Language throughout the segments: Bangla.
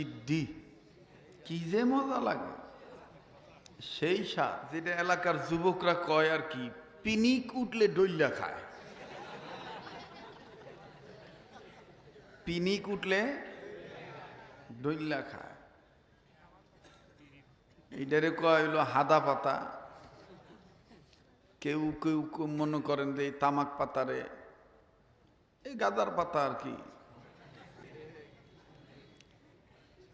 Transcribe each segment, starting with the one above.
সিদ্ধি কি যে মজা লাগে। সেই স্বাদ যেটা এলাকার যুবকরা কয় আর কি, পিনিক উঠলে ডইল্লা খায়। পিনিক উঠলে ডইল্লা খায়। এইটারে কয় হইল হাদা পাতা। কেউ কেউ মনে করেন যে তামাক পাতারে, এই গাদার পাতা আর কি।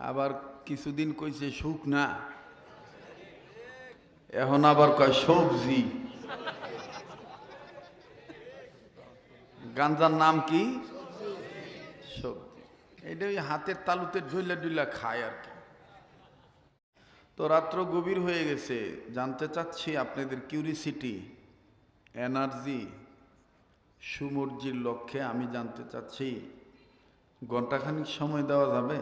আবার কিছুদিন কইছে সুখ না। এখন আবার কয় সবজি। গাঞ্জার নাম কি? সবজি। এটা ওই হাতের তালুতে ঢইলা ডুইলা খায় আর কি। তো রাত্র গভীর হয়ে গেছে। জানতে চাচ্ছি আপনাদের কিউরিসিটি, এনার্জি, সুমর্জির লক্ষ্যে আমি জানতে চাচ্ছি ঘন্টাখানিক সময় দেওয়া যাবে?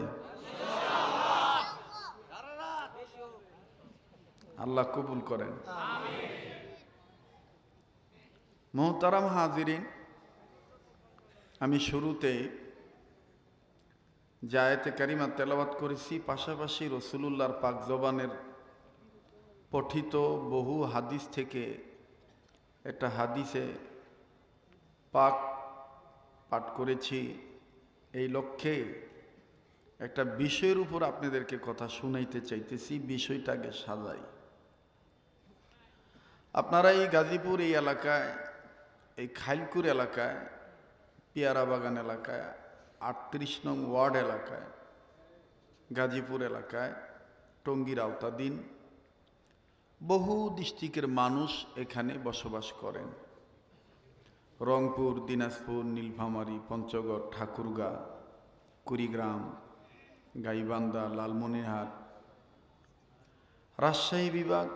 আল্লাহ কবুল করেন। মোহতারাম হাজিরিন আমি শুরুতে জায়েতে কারিমা তেলাওয়াত করেছি পাশাপাশি রসুলুল্লাহর পাক জবানের পঠিত বহু হাদিস থেকে একটা হাদিসে পাক পাঠ করেছি। এই লক্ষ্যে একটা বিষয়ের উপর আপনাদেরকে কথা শুনাইতে চাইতেছি বিষয়টাকে সাজাই। আপনারা এই গাজীপুর এই এলাকায়, এই খাইলকুর এলাকায়, পেয়ারা বাগান এলাকায়, আটত্রিশ নং ওয়ার্ড এলাকায়, গাজীপুর এলাকায় টঙ্গীর আওতাধীন বহু ডিস্ট্রিক্টের মানুষ এখানে বসবাস করেন। রংপুর, দিনাজপুর, নীলফামারী, পঞ্চগড়, ঠাকুরগা, কুড়িগ্রাম, গাইবান্ধা, লালমনিরহাট, রাজশাহী বিভাগ,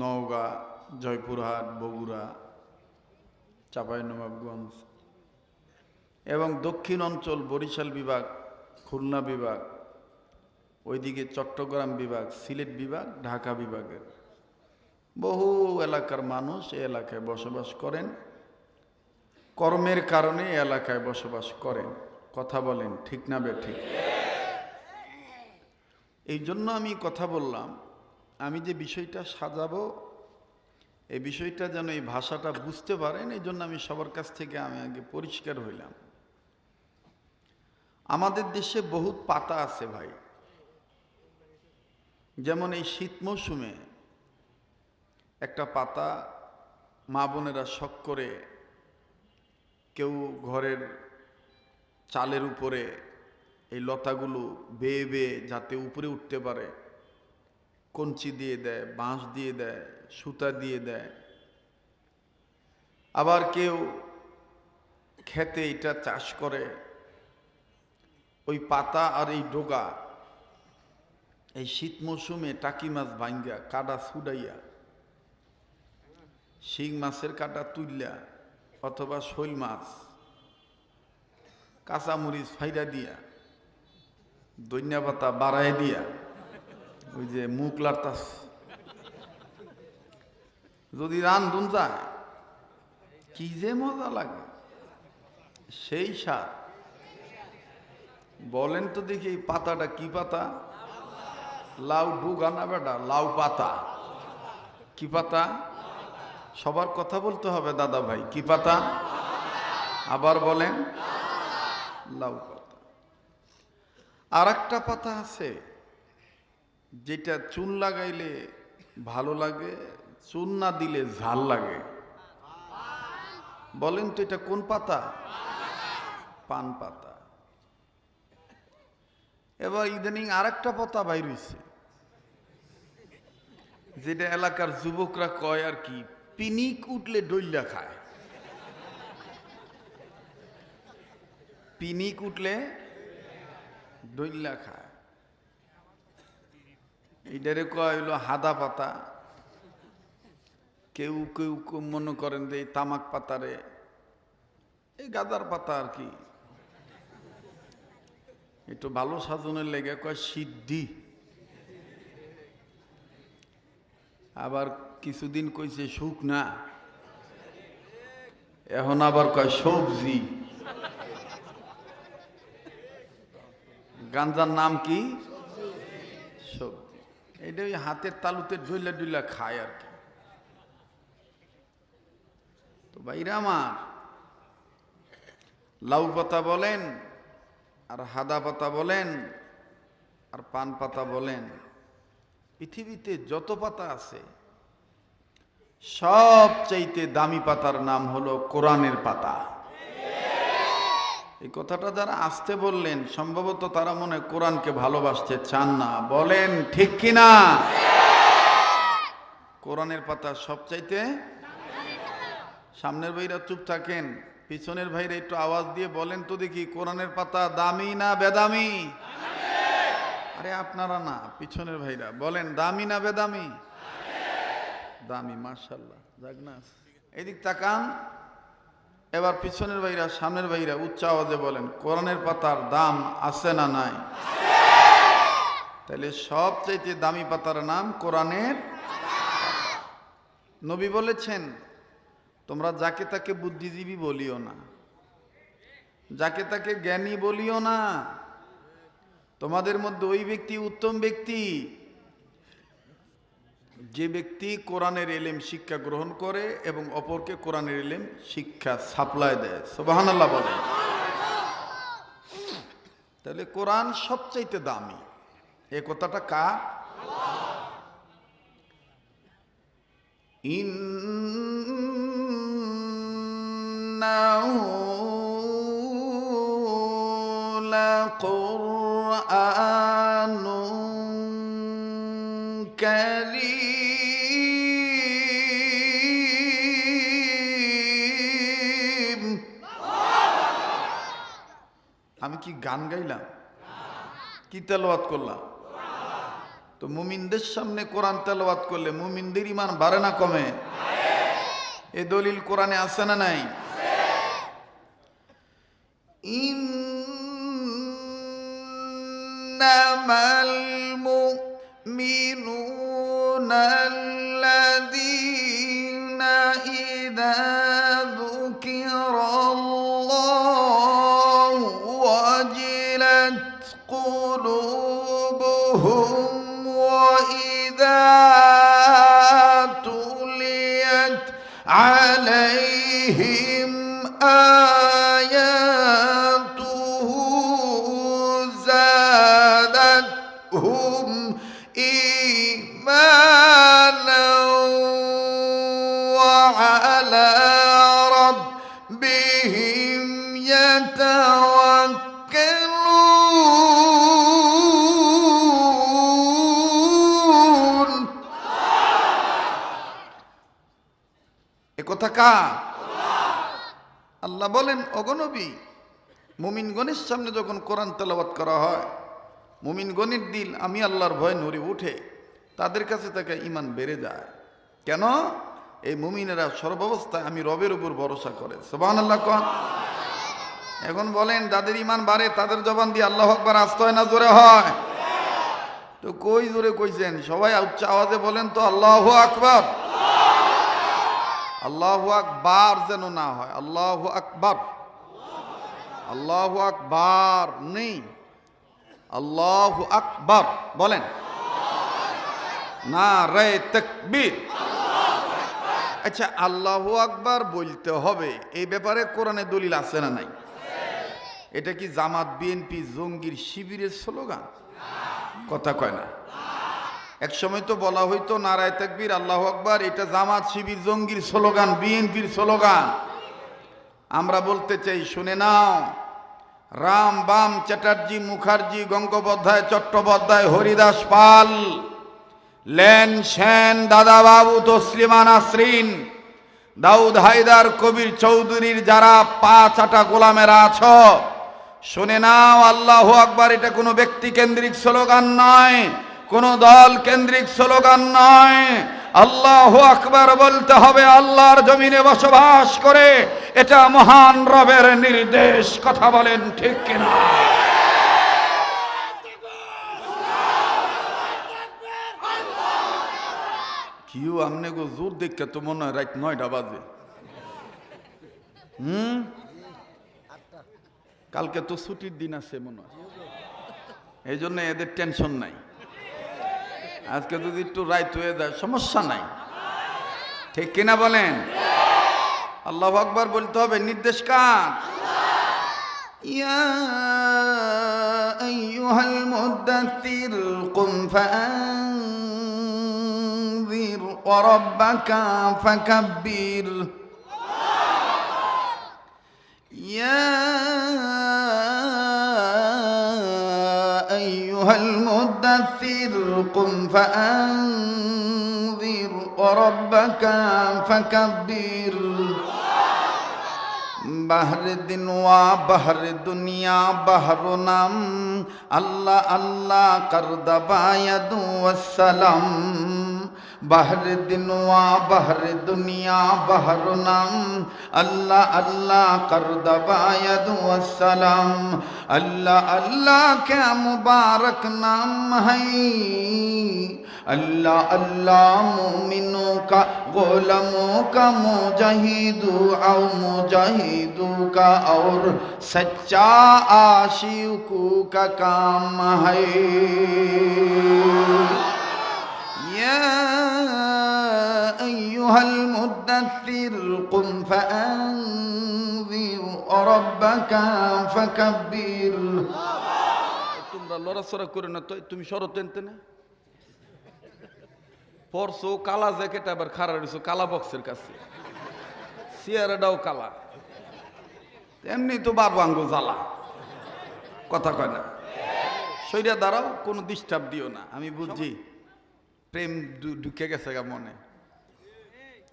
নওগাঁ জয়পুরহাট, বগুড়া চাঁপাইনবাবগঞ্জ এবং দক্ষিণ অঞ্চল বরিশাল বিভাগ, খুলনা বিভাগ, ওইদিকে চট্টগ্রাম বিভাগ, সিলেট বিভাগ, ঢাকা বিভাগের। বহু এলাকার মানুষ এই এলাকায় বসবাস করেন। কর্মের কারণে এলাকায় বসবাস করেন। কথা বলেন, ঠিক না বে ঠিক? এই জন্য আমি কথা বললাম, আমি যে বিষয়টা সাজাবো এই বিষয়টা যেন এই ভাষাটা বুঝতে পারেন, এই জন্য আমি সবার কাছ থেকে আমি আগে পরিষ্কার হইলাম। আমাদের দেশে বহুত পাতা আছে ভাই। যেমন এই শীত মৌসুমে একটা পাতা মা বোনেরা শখ করে কেউ ঘরের চালের উপরে এই লতাগুলো বেয়ে বেয়ে যাতে উপরে উঠতে পারে, কঞ্চি দিয়ে দেয়, বাঁশ দিয়ে দেয় সুতা দিয়ে দেয়। আবার কেউ খেতে এটা চাষ করে, ওই পাতা আর এই ডোগা, এই শীত মৌসুমে টাকি মাছ ভাঙ্গা, কাটা ছুডাইয়া, শিং মাছের কাটা তুললা অথবা শৈল মাছ, কাঁচামরিচ ফাইরা দিয়া দৈন্যা পাতা বাড়ায় দিয়া, ওই যে মুখ লাড়তাস যদি রান্ধুন যায়, কি যে মজা লাগে। সেই সার বলেন তো দেখি এই পাতাটা কি পাতা? লাউ ডুগা না বেটা, লাউ পাতা। কি পাতা? সবার কথা বলতে হবে দাদা ভাই, কি পাতা? আবার বলেন, লাউ পাতা। আর একটা পাতা আছে, যেটা চুন লাগাইলে ভালো লাগে চুন না দিলে ঝাল লাগে। বলেন তো এটা কোন পাতা? পান পাতা। এবার ইদানিং আর একটা পাতা বাইর হইছে। যেটা এলাকার যুবকরা কয় আর কি, পিনিক উঠলে ডইল্লা খায়। পিনিক উঠলে ডইল্লা খায়। এইটারে কয় হইল হাদা পাতা। কেউ কেউ মনে করেন যে এই তামাক পাতারে, এই গাদার পাতা আর কি। একটু ভালো সাজনের লেগে কয় সিদ্ধি। আবার কিছুদিন কইছে সুখ না এখন আবার কয় সবজি। গাঞ্জার নাম কি? সবজি। এটা ওই হাতের তালুতে ঢুইলা ডুইলা খায় আর কি। তো বাইরা আমার, লাউ পাতা বলেন, আর হাদা পাতা বলেন, আর পান পাতা বলেন, পৃথিবীতে যত পাতা আছে সবচাইতে দামি পাতার নাম হলো কোরআনের পাতা। এই কথাটা যারা আসতে বললেন, সম্ভবত তারা মনে কোরআনকে ভালোবাসতে চান না। বলেন ঠিক কিনা? কোরআনের পাতা সবচাইতে সামনের ভাইরা চুপ থাকেন, পিছনের ভাইরা একটু আওয়াজ দিয়ে বলেন তো দেখি, কোরআনের পাতা দামি না বেদামি? আরে আপনারা না, পিছনের ভাইরা বলেন, দামি না বেদামি? দামি মার্শাল্লাহ যাক না। এদিক তাকান, এবার পিছনের ভাইরা, সামনের ভাইরা উচ্চ আওয়াজে বলেন, কোরআনের পাতার দাম আছে না নাই? তাহলে সবচাইতে দামি পাতার নাম কোরআনের নবী বলেছেন তোমরা যাকে তাকে বুদ্ধিজীবী বলিও না। যাকে তাকে জ্ঞানী বলিও না। তোমাদের মধ্যে ওই ব্যক্তি উত্তম ব্যক্তি। যে ব্যক্তি কোরআনের এলেম শিক্ষা গ্রহণ করে এবং অপরকে কোরআনের এলেম শিক্ষা সাপ্লাই দেয়। সোবাহান আল্লাহ বলে তাহলে কোরআন সবচাইতে দামি। এ কথাটা কার? ইন لقرآن كريم আমি কি গান গাইলাম কি তেলাওয়াত করলাম তো মুমিনদের সামনে কোরআন তেলাওয়াত করলে মুমিনদের ইমান বাড়ে না কমে এ দলিল কোরআনে আছে না নাই إنما المؤمنون الذين إذا ذكر الله وجلت قلوبهم وإذا এ কথা কা আল্লাহ বলেন অগনবী মুমিন মুমিনগণের সামনে যখন কোরআন তেলাবাত করা হয়, মুমিন মুমিনগণের দিল, আমি আল্লাহর ভয় নড়ে উঠে তাদের কাছে তাকে ইমান বেড়ে যায়। কেন? এই মুমিনেরা সর্বাবস্থায় আমি রবের উপর ভরসা করে। সোবান আল্লাহ কন? এখন বলেন, যাদের ইমান বাড়ে, তাদের জবান দিয়ে আল্লাহ আকবার হয় না জোরে হয়। তো কই জোরে কইছেন? সবাই উচ্চ আওয়াজে বলেন তো, আল্লাহ আকবার। আল্লাহ আকবার যেন না হয়, আল্লাহ আকবার। আল্লাহ আকবার নেই, আল্লাহ আকবার, বলেন। না রে তকবীর। আচ্ছা আল্লাহ আকবার বলতে হবে এই ব্যাপারে কোরআনে দলিল আছে না নাই? এটা কি জামাত, বিএনপি, জঙ্গির শিবিরের স্লোগান? কথা কয় না। এক সময় তো বলা হইতো, নারায় তাকবীর, আল্লাহ আকবার, এটা জামাত শিবির জঙ্গির স্লোগান, বিএনপির স্লোগান। আমরা বলতে চাই, শুনে নাও, রাম বাম চ্যাটার্জি, মুখার্জি, গঙ্গোপাধ্যায়, চট্টোপাধ্যায়, হরিদাস পাল, লেন সেন দাদাবাবু তসলিমা নাসরিন দাউদ হায়দার, কবির চৌধুরীর যারা পা চাটা গোলামেরা আছ, শুনে নাও, আল্লাহ আকবার, এটা কোনো ব্যক্তি কেন্দ্রিক স্লোগান নয়। কোনো দল কেন্দ্রিক স্লোগান নয়। আল্লাহ আকবার বলতে হবে, আল্লাহর জমিনে বসবাস করে এটা মহান রবের নির্দেশ, কথা বলেন ঠিক কিনা? কিউ আমনে গো জোর দেখে তো মনে হয় রাত নয়টা বাজে। হুম? কালকে তো ছুটির দিন আছে মনে হয়। এই জন্য এদের টেনশন নাই। আজকে যদি একটু রাইত হয়ে যায়, সমস্যা নাই। ঠিক কিনা বলেন? আল্লাহ আকবার বলতে হবে, নির্দেশ কার? يا أيها المدثر قم فأنذر وربك فكبر يا أيها المدثر قم فأنذر وربك فكبر বাহর দিন ওয়া বাহর দুনিয়া বাহর নাম আল্লাহ আল্লাহ কর দবায়াদু সালাম বাহর দিনওয়া বাহর দুনিয়া বাহর নাম আল্লাহ আল্লাহ কর দবায়াদাম আল্লাহ আল্লাহ কে মুবারক নাম হাই اللہ اللہ مومنوں کا غلاموں کا مجاہدو او مجاہدو کا اور سچا عاشقوں کا کام ہے فأنذر ربك فكبر তোমরা লড়াচড়া করে না তো তুমি সরো টেনতে না পরশো কালা জ্যাকেট আবার খাড়া রয়েছো কালা বক্সের কাছে চেয়ারটাও কালা এমনি তো বারবাঙ্গ জ্বালা কথা কয় না সৈরা দাঁড়াও কোনো ডিস্টার্ব দিও না আমি বুঝছি প্রেম ঢু- ঢুকে গেছে গা মনে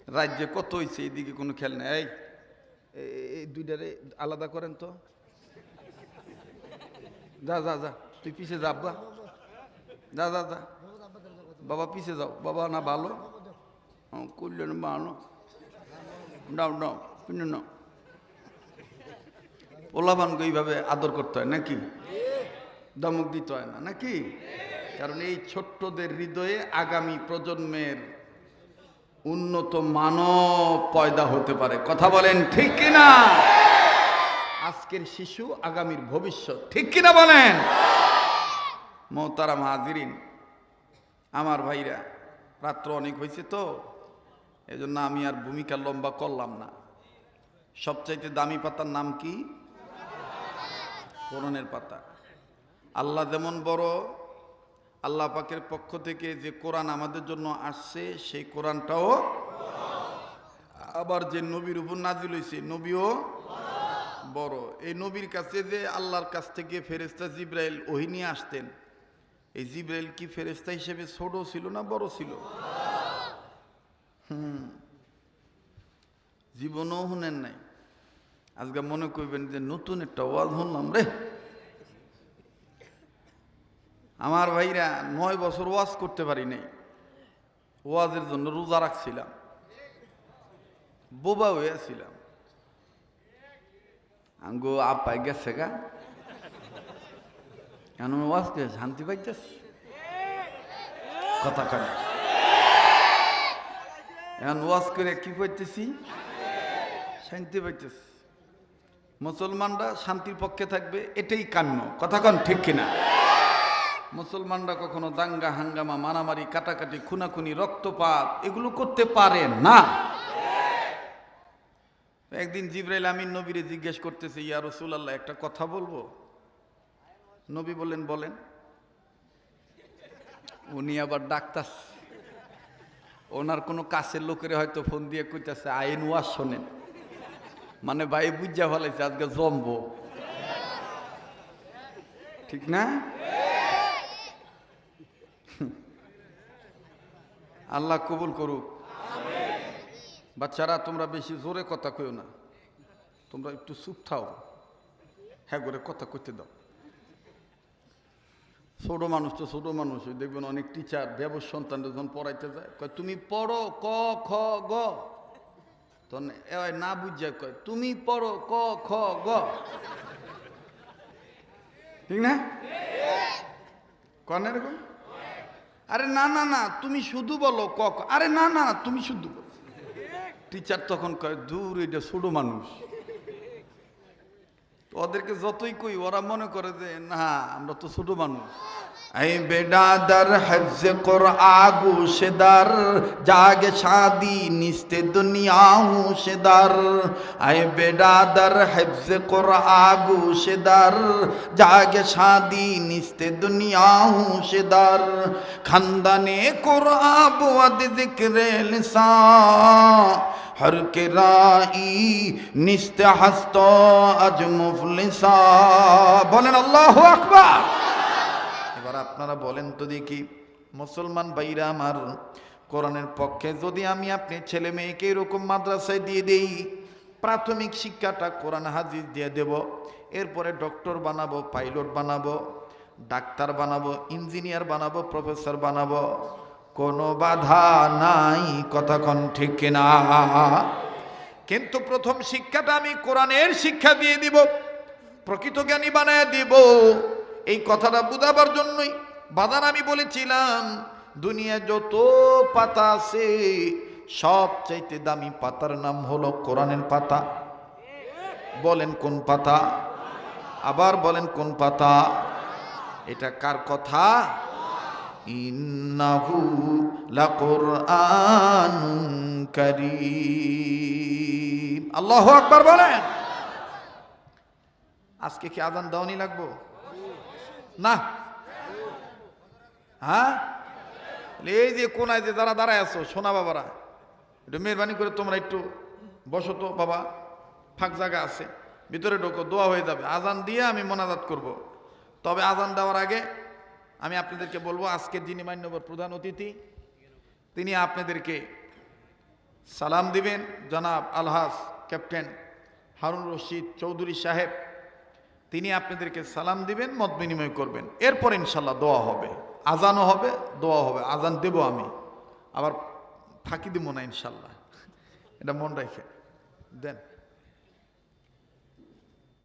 রাজ্যে কত হয়েছে এইদিকে কোনো খেল নেই? এই দুইটারে আলাদা করেন তো। যা যা যা, তুই পিছে যা। আব্বা যা যা যা। বাবা, পিছে যাও। বাবা, না, ভালো। করলেন মানো নাও নাও পিনে নাও। পোলাবানকে এইভাবে আদর করতে হয় নাকি? দমক দিতে হয় না নাকি? কারণ এই ছোট্টদের হৃদয়ে আগামী প্রজন্মের উন্নত মানব পয়দা হতে পারে। কথা বলেন ঠিক কিনা? আজকের শিশু আগামীর ভবিষ্যৎ ঠিক কিনা বলেন? মহতারাম হাজিরিন, আমার ভাইরা, রাত্র অনেক হয়েছে তো, এজন্য আমি আর ভূমিকা লম্বা করলাম না। সবচাইতে দামি পাতার নাম কি? কোরআনের পাতা। আল্লাহ যেমন বড় আল্লাহ পাকের পক্ষ থেকে যে কোরআন আমাদের জন্য আসছে, সেই কোরআনটাও আবার যে নবীর উপর নাজিল হয়েছে নবীও বড়। এই নবীর কাছে যে আল্লাহর কাছ থেকে ফেরেস্তা জিব্রাইল ওহি নিয়ে আসতেন, এই জিব্রাইল কি ফেরেস্তা হিসেবে ছোট ছিল না বড় ছিল? হুম। জীবনও শুনেন নাই। আজকে মনে করবেন যে নতুন একটা ওয়াজ শুনলাম রে। আমার ভাইরা নয় বছর ওয়াজ করতে পারি নাই। ওয়াজের জন্য রোজা রাখছিলাম। বোবা হয়েছিলাম। আঙ্গো আপাই গেছে গা। এখন ওয়াজ কে শান্তি পাইতেছি? কথা কেন এখন ওয়াজ করে কি পাইতেছি শান্তি পাইতেছি। মুসলমানরা শান্তির পক্ষে থাকবে, এটাই কান্য কথা কন ঠিক কিনা? মুসলমানরা কখনো দাঙ্গা, হাঙ্গামা, মারামারি, কাটাকাটি, খুনাখুনি, রক্তপাত এগুলো করতে পারে না। একদিন জিব্রাইল আমিন নবীরে জিজ্ঞেস করতেছে, ইয়া রসুলাল্লাহ, একটা কথা বলব? নবী বলেন বলেন। উনি আবার ডাক্তার। ওনার কোনো কাছের লোকের হয়তো ফোন দিয়ে কইতেছে, আইন ওয়াজ শোনেন। মানে ভাই বুঝা ফেলাইছে, আজকে জমবো। ঠিক না? আল্লাহ কবুল করুক। বাচ্চারা তোমরা বেশি জোরে কথা কইও না। তোমরা একটু চুপ থাও। হ্যাঁ করে কথা করতে দাও। ছোট মানুষ তো ছোট মানুষ দেখবেন অনেক টিচার ব্যবস সন্তান যখন পড়াইতে যায় কয় তুমি পড়ো ক খ গ? তখন না বুঝে কয় তুমি পড়ো ক খ গ? ঠিক না? কন এরকম? আরে না না না, তুমি শুধু বলো কক। আরে না না না, তুমি শুধু বলো। টিচার তখন কয়, দূর, এটা ছোট মানুষ। ওদেরকে যতই কই, ওরা মনে করে যে, না, আমরা তো ছোট মানুষ। اے بیڑا در حفظ قرآن گوش در جاگ شادی نست دنیا ہوش در اے بیڑا در حفظ قرآن گوش در جاگ شادی نست دنیا ہوش در خاندان قرآن بود ذکر لسان হর কে রাই নিস্তে হাস্ত আজ মুফলিসা বলেন আল্লাহ আকবার আপনারা বলেন তো দেখি, মুসলমান ভাইরা আমার কোরআনের পক্ষে যদি আমি আপনি ছেলে মেয়েকে এরকম মাদ্রাসায় দিয়ে দেই, প্রাথমিক শিক্ষাটা কোরআন হাদিস দিয়ে দেব, এরপরে ডক্টর বানাবো, পাইলট বানাবো, ডাক্তার বানাবো, ইঞ্জিনিয়ার বানাবো, প্রফেসর বানাবো, কোনো বাধা নাই কথাক্ষণ ঠিক কিনা? কিন্তু প্রথম শিক্ষাটা আমি কোরআনের শিক্ষা দিয়ে দিব, প্রকৃত জ্ঞানী বানায় দিব। এই কথাটা বুঝাবার জন্যই বাদান আমি বলেছিলাম, দুনিয়া যত পাতা আছে সব চাইতে দামি পাতার নাম হলো কোরআনের পাতা। বলেন কোন পাতা? আবার বলেন কোন পাতা? এটা কার কথা? ইন্নাহু লাকুরআনুন আকবার বলেন। আজকে কি আজান দাওনি লাগবো? না। হ্যাঁ? এই যে কোনায় যে যারা দাঁড়ায় আছো, সোনা বাবারা, একটু মেহরবানি করে তোমরা একটু বসো তো, বাবা। ফাঁক জায়গা আছে, ভিতরে ঢোকো, দোয়া হয়ে যাবে। আজান দিয়ে আমি মোনাজাত করব। তবে আজান দেওয়ার আগে আমি আপনাদেরকে বলব, আজকে যিনি মান্যবর প্রধান অতিথি, তিনি আপনাদেরকে সালাম দিবেন। জনাব আলহাস ক্যাপ্টেন হারুন রশিদ চৌধুরী সাহেব তিনি আপনাদেরকে সালাম দিবেন, মত বিনিময় করবেন। এরপর ইনশাল্লাহ দোয়া হবে। আজানও হবে, দোয়া হবে। আজান দেব আমি। আবার ফাঁকি দিব না ইনশাল্লাহ। এটা মন রেখে। দেন।